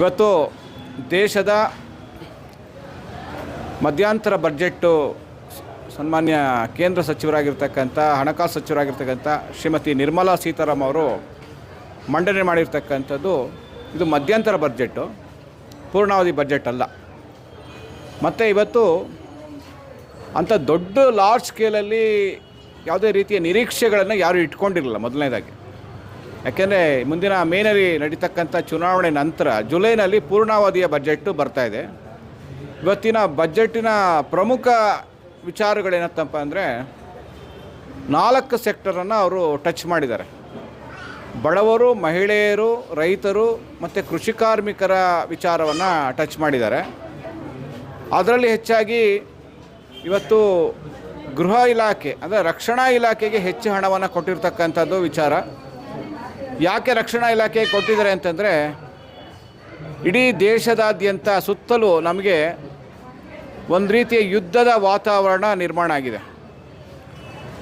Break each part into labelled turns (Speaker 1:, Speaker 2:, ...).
Speaker 1: ಇವತ್ತು ದೇಶದ ಮಧ್ಯಂತರ ಬಜೆಟ್ಟು ಸನ್ಮಾನ್ಯ ಕೇಂದ್ರ ಸಚಿವರಾಗಿರ್ತಕ್ಕಂಥ, ಹಣಕಾಸು ಸಚಿವರಾಗಿರ್ತಕ್ಕಂಥ ಶ್ರೀಮತಿ ನಿರ್ಮಲಾ ಸೀತಾರಾಮ್ ಅವರು ಮಂಡನೆ ಮಾಡಿರ್ತಕ್ಕಂಥದ್ದು ಇದು ಮಧ್ಯಂತರ ಬಜೆಟ್ಟು ಪೂರ್ಣಾವಧಿ ಬಜೆಟ್ ಅಲ್ಲ. ಮತ್ತು ಇವತ್ತು ಅಂಥ ದೊಡ್ಡ ಲಾರ್ಜ್ ಸ್ಕೇಲಲ್ಲಿ ಯಾವುದೇ ರೀತಿಯ ನಿರೀಕ್ಷೆಗಳನ್ನು ಯಾರೂ ಇಟ್ಕೊಂಡಿರಲಿಲ್ಲ ಮೊದಲನೇದಾಗಿ. ಯಾಕೆಂದರೆ ಮುಂದಿನ ಮೇನಲ್ಲಿ ನಡೀತಕ್ಕಂಥ ಚುನಾವಣೆ ನಂತರ ಜುಲೈನಲ್ಲಿ ಪೂರ್ಣಾವಧಿಯ ಬಜೆಟ್ಟು ಬರ್ತಾ ಇದೆ. ಇವತ್ತಿನ ಬಜೆಟ್ಟಿನ ಪ್ರಮುಖ ವಿಚಾರಗಳೇನತ್ತಪ್ಪ ಅಂದರೆ ನಾಲ್ಕು ಸೆಕ್ಟರನ್ನು ಅವರು ಟಚ್ ಮಾಡಿದ್ದಾರೆ. ಬಡವರು, ಮಹಿಳೆಯರು, ರೈತರು ಮತ್ತು ಕೃಷಿ ಕಾರ್ಮಿಕರ ವಿಚಾರವನ್ನು ಟಚ್ ಮಾಡಿದ್ದಾರೆ. ಅದರಲ್ಲಿ ಹೆಚ್ಚಾಗಿ ಇವತ್ತು ಗೃಹ ಇಲಾಖೆ ಅಂದರೆ ರಕ್ಷಣಾ ಇಲಾಖೆಗೆ ಹೆಚ್ಚು ಹಣವನ್ನು ಕೊಟ್ಟಿರ್ತಕ್ಕಂಥದ್ದು ವಿಚಾರ. ಯಾಕೆ ರಕ್ಷಣಾ ಇಲಾಖೆ ಕೊಟ್ಟಿದ್ದಾರೆ ಅಂತಂದರೆ, ಇಡೀ ದೇಶದಾದ್ಯಂತ ಸುತ್ತಲೂ ನಮಗೆ ಒಂದು ರೀತಿಯ ಯುದ್ಧದ ವಾತಾವರಣ ನಿರ್ಮಾಣ ಆಗಿದೆ.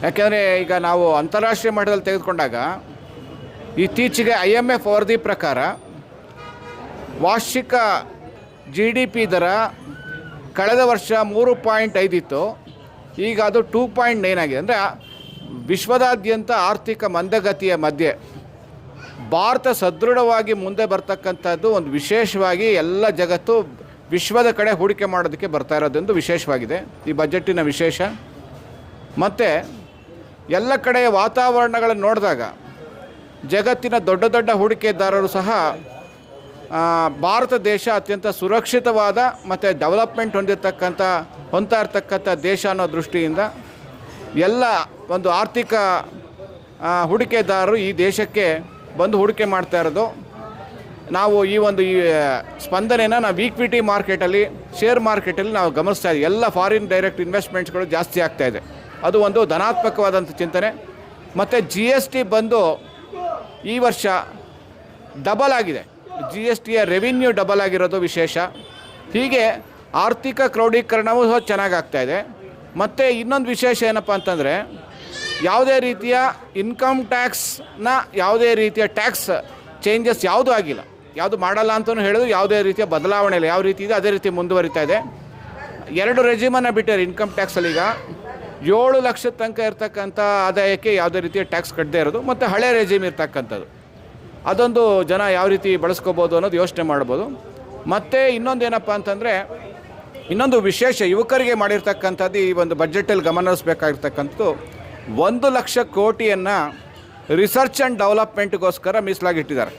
Speaker 1: ಯಾಕೆಂದರೆ ಈಗ ನಾವು ಅಂತಾರಾಷ್ಟ್ರೀಯ ಮಟ್ಟದಲ್ಲಿ ತೆಗೆದುಕೊಂಡಾಗ, ಇತ್ತೀಚೆಗೆ ಐ ಎಂ ಎಫ್ ವರದಿ ಪ್ರಕಾರ ವಾರ್ಷಿಕ ಜಿ ಡಿ ಪಿ ದರ ಕಳೆದ ವರ್ಷ ಮೂರು ಪಾಯಿಂಟ್ ಐದಿತ್ತು ಈಗ ಅದು ಟೂ ಪಾಯಿಂಟ್ ನೈನ್ ಆಗಿದೆ. ಅಂದರೆ ವಿಶ್ವದಾದ್ಯಂತ ಆರ್ಥಿಕ ಮಂದಗತಿಯ ಮಧ್ಯೆ ಭಾರತ ಸದೃಢವಾಗಿ ಮುಂದೆ ಬರ್ತಕ್ಕಂಥದ್ದು ಒಂದು ವಿಶೇಷವಾಗಿ ಎಲ್ಲ ಜಗತ್ತು ವಿಶ್ವದ ಕಡೆ ಹೂಡಿಕೆ ಮಾಡೋದಕ್ಕೆ ಬರ್ತಾ ಇರೋದೊಂದು ವಿಶೇಷವಾಗಿದೆ. ಈ ಬಜೆಟ್ಟಿನ ವಿಶೇಷ. ಮತ್ತು ಎಲ್ಲ ಕಡೆಯ ವಾತಾವರಣಗಳನ್ನು ನೋಡಿದಾಗ ಜಗತ್ತಿನ ದೊಡ್ಡ ದೊಡ್ಡ ಹೂಡಿಕೆದಾರರು ಸಹ ಭಾರತ ದೇಶ ಅತ್ಯಂತ ಸುರಕ್ಷಿತವಾದ ಮತ್ತು ಡೆವಲಪ್ಮೆಂಟ್ ಹೊಂದಿರತಕ್ಕಂಥ ಹೊಂತಾ ಇರ್ತಕ್ಕಂಥ ದೇಶ ಅನ್ನೋ ದೃಷ್ಟಿಯಿಂದ ಎಲ್ಲ ಒಂದು ಆರ್ಥಿಕ ಹೂಡಿಕೆದಾರರು ಈ ದೇಶಕ್ಕೆ ಬಂದು ಹೂಡಿಕೆ ಮಾಡ್ತಾ ಇರೋದು. ನಾವು ಈ ಒಂದು ಈ ಸ್ಪಂದನೆನ ನಾವು ಈಕ್ವಿಟಿ ಮಾರ್ಕೆಟಲ್ಲಿ ಶೇರ್ ಮಾರ್ಕೆಟಲ್ಲಿ ನಾವು ಗಮನಿಸ್ತಾ ಇದ್ದೀವಿ ಎಲ್ಲ ಫಾರಿನ್ ಡೈರೆಕ್ಟ್ ಇನ್ವೆಸ್ಟ್ಮೆಂಟ್ಸ್ಗಳು ಜಾಸ್ತಿ ಆಗ್ತಾ ಇದೆ. ಅದು ಒಂದು ಧನಾತ್ಮಕವಾದಂಥ ಚಿಂತನೆ. ಮತ್ತು ಜಿ ಎಸ್ ಟಿ ಬಂದು ಈ ವರ್ಷ ಡಬಲ್ ಆಗಿದೆ. ಜಿ ಎಸ್ ಟಿಯ ರೆವಿನ್ಯೂ ಡಬಲ್ ಆಗಿರೋದು ವಿಶೇಷ. ಹೀಗೆ ಆರ್ಥಿಕ ಕ್ರೋಢೀಕರಣವೂ ಚೆನ್ನಾಗಾಗ್ತಾಯಿದೆ ಚೆನ್ನಾಗಿ ಆಗ್ತಾ ಇದೆ. ಮತ್ತು ಇನ್ನೊಂದು ವಿಶೇಷ ಏನಪ್ಪ ಅಂತಂದರೆ ಯಾವುದೇ ರೀತಿಯ ಇನ್ಕಮ್ ಟ್ಯಾಕ್ಸ್ನ ಯಾವುದೇ ರೀತಿಯ ಟ್ಯಾಕ್ಸ್ ಚೇಂಜಸ್ ಯಾವುದೂ ಆಗಿಲ್ಲ. ಯಾವುದು ಮಾಡಲ್ಲ ಅಂತಲೂ ಹೇಳಿದ್ರು ಯಾವುದೇ ರೀತಿಯ ಬದಲಾವಣೆ ಇಲ್ಲ. ಯಾವ ರೀತಿ ಇದೆ, ಅದೇ ರೀತಿ ಮುಂದುವರಿತಾ ಇದೆ. ಎರಡು ರೆಜಿಮನ್ನು ಬಿಟ್ಟಾರೆ ಇನ್ಕಮ್ ಟ್ಯಾಕ್ಸಲ್ಲಿ ಈಗ. ಏಳು ಲಕ್ಷದ ತನಕ ಇರ್ತಕ್ಕಂಥ ಆದಾಯಕ್ಕೆ ಯಾವುದೇ ರೀತಿಯ ಟ್ಯಾಕ್ಸ್ ಕಟ್ಟದೇ ಇರೋದು, ಮತ್ತು ಹಳೆ ರೆಜಿಮ್ ಇರ್ತಕ್ಕಂಥದ್ದು. ಅದೊಂದು ಜನ ಯಾವ ರೀತಿ ಬಳಸ್ಕೋಬೋದು ಅನ್ನೋದು ಯೋಚನೆ ಮಾಡ್ಬೋದು. ಮತ್ತು ಇನ್ನೊಂದು ಏನಪ್ಪ ಅಂತಂದರೆ, ಇನ್ನೊಂದು ವಿಶೇಷ ಯುವಕರಿಗೆ ಮಾಡಿರ್ತಕ್ಕಂಥದ್ದು ಈ ಒಂದು ಬಜೆಟಲ್ಲಿ ಗಮನಿಸಬೇಕಾಗಿರ್ತಕ್ಕಂಥದ್ದು ಒಂದು ಲಕ್ಷ ಕೋಟಿಯನ್ನು ರಿಸರ್ಚ್ ಆ್ಯಂಡ್ ಡೆವಲಪ್ಮೆಂಟ್ಗೋಸ್ಕರ ಮೀಸಲಾಗಿಟ್ಟಿದ್ದಾರೆ.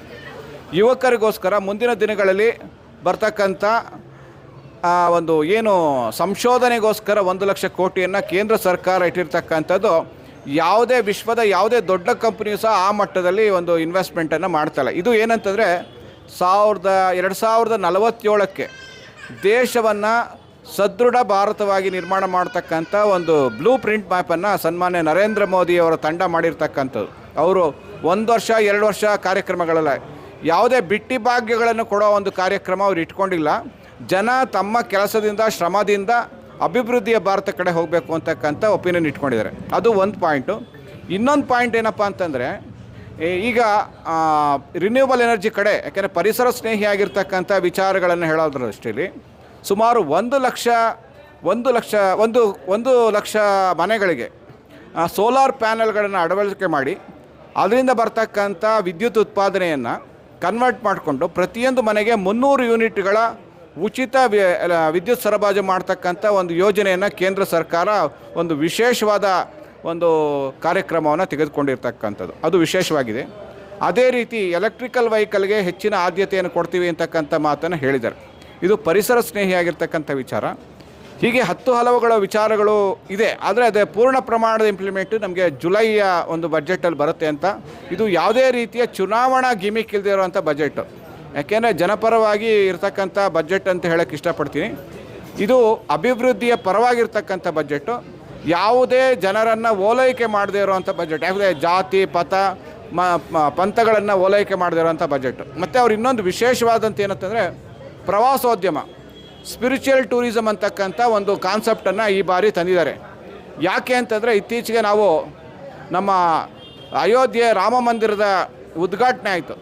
Speaker 1: ಯುವಕರಿಗೋಸ್ಕರ ಮುಂದಿನ ದಿನಗಳಲ್ಲಿ ಬರ್ತಕ್ಕಂಥ ಒಂದು ಏನು ಸಂಶೋಧನೆಗೋಸ್ಕರ ಒಂದು ಲಕ್ಷ ಕೋಟಿಯನ್ನು ಕೇಂದ್ರ ಸರ್ಕಾರ ಇಟ್ಟಿರ್ತಕ್ಕಂಥದ್ದು ಯಾವುದೇ ವಿಶ್ವದ ಯಾವುದೇ ದೊಡ್ಡ ಕಂಪ್ನಿಯು ಸಹ ಆ ಮಟ್ಟದಲ್ಲಿ ಒಂದು ಇನ್ವೆಸ್ಟ್ಮೆಂಟನ್ನು ಮಾಡ್ತಾಳೆ ಇದು ಏನಂತಂದರೆ, ಸಾವಿರದ, ಎರಡು ಸಾವಿರದ ನಲವತ್ತೇಳಕ್ಕೆ ದೇಶವನ್ನು ಸದೃಢ ಭಾರತವಾಗಿ ನಿರ್ಮಾಣ ಮಾಡ್ತಕ್ಕಂಥ ಒಂದು ಬ್ಲೂ ಪ್ರಿಂಟ್ ಮ್ಯಾಪನ್ನು ಸನ್ಮಾನ್ಯ ನರೇಂದ್ರ ಮೋದಿಯವರ ತಂಡ ಮಾಡಿರ್ತಕ್ಕಂಥದ್ದು. ಅವರು ಒಂದು ವರ್ಷ, ಎರಡು ವರ್ಷ ಕಾರ್ಯಕ್ರಮಗಳಲ್ಲ, ಯಾವುದೇ ಬಿಟ್ಟಿ ಭಾಗ್ಯಗಳನ್ನು ಕೊಡೋ ಒಂದು ಕಾರ್ಯಕ್ರಮ ಅವ್ರು ಇಟ್ಕೊಂಡಿಲ್ಲ. ಜನ ತಮ್ಮ ಕೆಲಸದಿಂದ, ಶ್ರಮದಿಂದ ಅಭಿವೃದ್ಧಿಯ ಭಾರತ ಕಡೆ ಹೋಗಬೇಕು ಅಂತಕ್ಕಂಥ ಒಪಿನಿಯನ್ ಇಟ್ಕೊಂಡಿದ್ದಾರೆ. ಅದು ಒಂದು ಪಾಯಿಂಟು ಇನ್ನೊಂದು ಪಾಯಿಂಟ್ ಏನಪ್ಪ ಅಂತಂದರೆ ಈಗ ರಿನ್ಯೂವಲ್ ಎನರ್ಜಿ ಕಡೆ, ಯಾಕೆಂದರೆ ಪರಿಸರ ಸ್ನೇಹಿಯಾಗಿರ್ತಕ್ಕಂಥ ವಿಚಾರಗಳನ್ನು ಹೇಳೋದ್ರ ದೃಷ್ಟಿಯಲ್ಲಿ ಸುಮಾರು ಒಂದು ಲಕ್ಷ ಒಂದು ಲಕ್ಷ, ಒಂದು ಒಂದು ಲಕ್ಷ ಮನೆಗಳಿಗೆ ಸೋಲಾರ್ ಪ್ಯಾನೆಲ್ಗಳನ್ನು ಅಳವಡಿಕೆ ಮಾಡಿ, ಅದರಿಂದ ಬರ್ತಕ್ಕಂಥ ವಿದ್ಯುತ್ ಉತ್ಪಾದನೆಯನ್ನು ಕನ್ವರ್ಟ್ ಮಾಡಿಕೊಂಡು ಪ್ರತಿಯೊಂದು ಮನೆಗೆ ಮುನ್ನೂರು ಯೂನಿಟ್ಗಳ ಉಚಿತ ವಿದ್ಯುತ್ ಸರಬರಾಜು ಮಾಡ್ತಕ್ಕಂಥ ಒಂದು ಯೋಜನೆಯನ್ನು ಕೇಂದ್ರ ಸರ್ಕಾರ ಒಂದು ವಿಶೇಷವಾದ ಒಂದು ಕಾರ್ಯಕ್ರಮವನ್ನು ತೆಗೆದುಕೊಂಡಿರ್ತಕ್ಕಂಥದ್ದು. ಅದು ವಿಶೇಷವಾಗಿದೆ. ಅದೇ ರೀತಿ ಎಲೆಕ್ಟ್ರಿಕಲ್ ವೆಹಿಕಲ್ಗೆ ಹೆಚ್ಚಿನ ಆದ್ಯತೆಯನ್ನು ಕೊಡ್ತೀವಿ ಅಂತಕ್ಕಂಥ ಮಾತನ್ನು ಹೇಳಿದ್ದಾರೆ. ಇದು ಪರಿಸರ ಸ್ನೇಹಿಯಾಗಿರ್ತಕ್ಕಂಥ ವಿಚಾರ. ಹೀಗೆ ಹತ್ತು ಹಲವುಗಳ ವಿಚಾರಗಳು ಇದೆ. ಆದರೆ ಅದೇ ಪೂರ್ಣ ಪ್ರಮಾಣದ ಇಂಪ್ಲಿಮೆಂಟು ನಮಗೆ ಜುಲೈಯ ಒಂದು ಬಜೆಟಲ್ಲಿ ಬರುತ್ತೆ ಅಂತ. ಇದು ಯಾವುದೇ ರೀತಿಯ ಚುನಾವಣಾ ಗಿಮಿಕ್ ಇಲ್ಲದೆ ಇರುವಂಥ ಬಜೆಟ್ ಯಾಕೆಂದರೆ ಜನಪರವಾಗಿ ಇರತಕ್ಕಂಥ ಬಜೆಟ್ ಅಂತ ಹೇಳಕ್ಕೆ ಇಷ್ಟಪಡ್ತೀನಿ. ಇದು ಅಭಿವೃದ್ಧಿಯ ಪರವಾಗಿರ್ತಕ್ಕಂಥ ಬಜೆಟು ಯಾವುದೇ ಜನರನ್ನು ಓಲೈಕೆ ಮಾಡದೇ ಇರುವಂಥ ಬಜೆಟ್ ಯಾವುದೇ ಜಾತಿ, ಪಥ, ಮ- ಪಂಥಗಳನ್ನು ಓಲೈಕೆ ಮಾಡದೇ ಇರುವಂಥ ಬಜೆಟ್ ಮತ್ತು ಅವ್ರು ಇನ್ನೊಂದು ವಿಶೇಷವಾದಂಥ ಏನಂತಂದರೆ ಪ್ರವಾಸೋದ್ಯಮ ಸ್ಪಿರಿಚುವಲ್ ಟೂರಿಸಮ್ ಅಂತಕ್ಕಂಥ ಒಂದು ಕಾನ್ಸೆಪ್ಟನ್ನು ಈ ಬಾರಿ ತಂದಿದ್ದಾರೆ. ಯಾಕೆ ಅಂತಂದರೆ ಇತ್ತೀಚೆಗೆ ನಾವು ನಮ್ಮ ಅಯೋಧ್ಯೆ ರಾಮ ಮಂದಿರದ ಉದ್ಘಾಟನೆ ಆಯಿತು.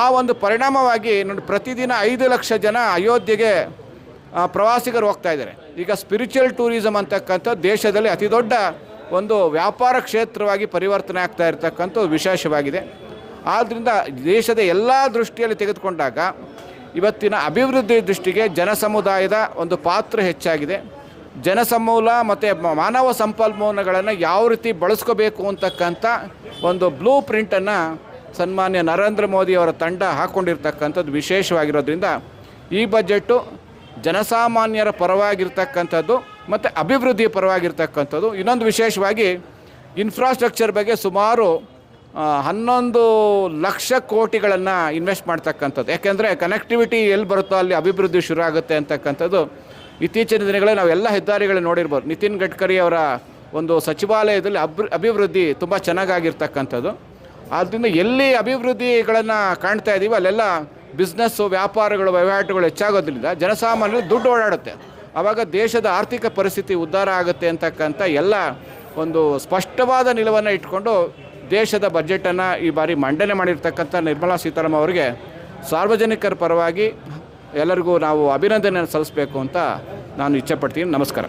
Speaker 1: ಆ ಒಂದು ಪರಿಣಾಮವಾಗಿ ನೋಡಿ ಪ್ರತಿದಿನ ಐದು ಲಕ್ಷ ಜನ ಅಯೋಧ್ಯೆಗೆ ಪ್ರವಾಸಿಗರು ಹೋಗ್ತಾ ಇದ್ದಾರೆ. ಈಗ ಸ್ಪಿರಿಚುವಲ್ ಟೂರಿಸಮ್ ಅಂತಕ್ಕಂಥ ದೇಶದಲ್ಲಿ ಅತಿ ದೊಡ್ಡ ಒಂದು ವ್ಯಾಪಾರ ಕ್ಷೇತ್ರವಾಗಿ ಪರಿವರ್ತನೆ ಆಗ್ತಾ ಇರತಕ್ಕಂಥ ವಿಶೇಷವಾಗಿದೆ. ಆದ್ದರಿಂದ ದೇಶದ ಎಲ್ಲ ದೃಷ್ಟಿಯಲ್ಲಿ ತೆಗೆದುಕೊಂಡಾಗ ಇವತ್ತಿನ ಅಭಿವೃದ್ಧಿ ದೃಷ್ಟಿಗೆ ಜನಸಮುದಾಯದ ಒಂದು ಪಾತ್ರ ಹೆಚ್ಚಾಗಿದೆ. ಜನಸಮೂಲ ಮತ್ತು ಮಾನವ ಸಂಪನ್ಮೂಲಗಳನ್ನು ಯಾವ ರೀತಿ ಬಳಸ್ಕೋಬೇಕು ಅಂತಕ್ಕಂಥ ಒಂದು ಬ್ಲೂ ಪ್ರಿಂಟನ್ನು ಸನ್ಮಾನ್ಯ ನರೇಂದ್ರ ಮೋದಿ ಅವರ ತಂಡ ಹಾಕ್ಕೊಂಡಿರ್ತಕ್ಕಂಥದ್ದು ವಿಶೇಷವಾಗಿರೋದ್ರಿಂದ ಈ ಬಜೆಟ್ಟು ಜನಸಾಮಾನ್ಯರ ಪರವಾಗಿರ್ತಕ್ಕಂಥದ್ದು ಮತ್ತು ಅಭಿವೃದ್ಧಿಯ ಪರವಾಗಿರ್ತಕ್ಕಂಥದ್ದು. ಇನ್ನೊಂದು ವಿಶೇಷವಾಗಿ ಇನ್ಫ್ರಾಸ್ಟ್ರಕ್ಚರ್ ಬಗ್ಗೆ ಸುಮಾರು ಹನ್ನೊಂದು ಲಕ್ಷ ಕೋಟಿಗಳನ್ನು ಇನ್ವೆಸ್ಟ್ ಮಾಡ್ತಕ್ಕಂಥದ್ದು. ಯಾಕೆಂದರೆ ಕನೆಕ್ಟಿವಿಟಿ ಎಲ್ಲಿ ಬರುತ್ತೋ ಅಲ್ಲಿ ಅಭಿವೃದ್ಧಿ ಶುರು ಆಗುತ್ತೆ ಅಂತಕ್ಕಂಥದ್ದು. ಇತ್ತೀಚಿನ ದಿನಗಳಲ್ಲಿ ನಾವೆಲ್ಲ ಹೆದ್ದಾರಿಗಳು ನೋಡಿರ್ಬೋದು. ನಿತಿನ್ ಗಡ್ಕರಿ ಅವರ ಒಂದು ಸಚಿವಾಲಯದಲ್ಲಿ ಅಭಿ, ಅಭಿವೃದ್ಧಿ ತುಂಬ ಚೆನ್ನಾಗಾಗಿರ್ತಕ್ಕಂಥದ್ದು. ಆದ್ದರಿಂದ ಎಲ್ಲಿ ಅಭಿವೃದ್ಧಿಗಳನ್ನು ಕಾಣ್ತಾ ಇದ್ದೀವಿ ಅಲ್ಲೆಲ್ಲ ಬಿಸ್ನೆಸ್ಸು ವ್ಯಾಪಾರಗಳು ವಹಿವಾಟುಗಳು ಹೆಚ್ಚಾಗೋದ್ರಿಂದ ಜನಸಾಮಾನ್ಯರು ದುಡ್ಡು ಓಡಾಡುತ್ತೆ. ಆವಾಗ ದೇಶದ ಆರ್ಥಿಕ ಪರಿಸ್ಥಿತಿ ಉದ್ಧಾರ ಆಗುತ್ತೆ ಅಂತಕ್ಕಂಥ ಎಲ್ಲ ಒಂದು ಸ್ಪಷ್ಟವಾದ ನಿಲುವನ್ನು ಇಟ್ಕೊಂಡು ದೇಶದ ಬಜೆಟನ್ನು ಈ ಬಾರಿ ಮಂಡನೆ ಮಾಡಿರ್ತಕ್ಕಂಥ ನಿರ್ಮಲಾ ಸೀತಾರಾಮನ್ ಅವರಿಗೆ ಸಾರ್ವಜನಿಕರ ಪರವಾಗಿ ಎಲ್ಲರಿಗೂ ನಾವು ಅಭಿನಂದನೆ ಸಲ್ಲಿಸಬೇಕು ಅಂತ ನಾನು ಇಚ್ಛೆಪಡ್ತೀನಿ. ನಮಸ್ಕಾರ.